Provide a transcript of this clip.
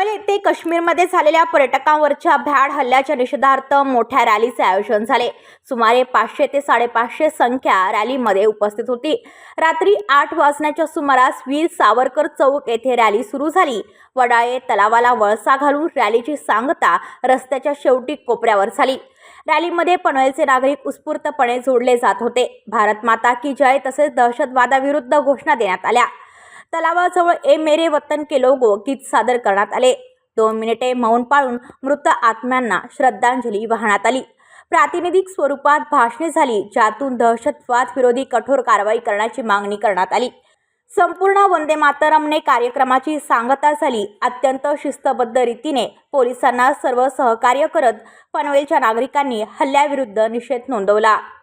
पनवेल येथे काश्मीरमध्ये झालेल्या पर्यटकांवरच्या भ्याड हल्ल्याच्या निषेधार्थ मोठ्या रॅलीचे आयोजन झाले. सुमारे पाचशे ते साडेपाचशे संख्या रॅलीमध्ये उपस्थित होती. रात्री आठ वाजण्याच्या सुमारास वीर सावरकर चौक येथे रॅली सुरू झाली. वडाळे तलावाला वळसा घालून रॅलीची सांगता रस्त्याच्या शेवटी कोपऱ्यावर झाली. रॅलीमध्ये पनवेलचे नागरिक उत्स्फूर्तपणे जोडले जात होते. भारत माता की जय तसेच दहशतवादाविरुद्ध घोषणा देण्यात आल्या. तलावाजवळ ए मेरे वतन के लोगो गीत सादर करण्यात आले. दोन मिनिटे मौन पाळून मृत आत्म्यांना श्रद्धांजली वाहण्यात आली. प्रातिनिधिक स्वरूपात भाषणे झाली ज्यातून दहशतवाद विरोधी कठोर कारवाई करण्याची मागणी करण्यात आली. संपूर्ण वंदे मातरमने कार्यक्रमाची सांगता झाली. अत्यंत शिस्तबद्ध रीतीने पोलिसांना सर्व सहकार्य करत पनवेलच्या नागरिकांनी हल्ल्याविरुद्ध निषेध नोंदवला.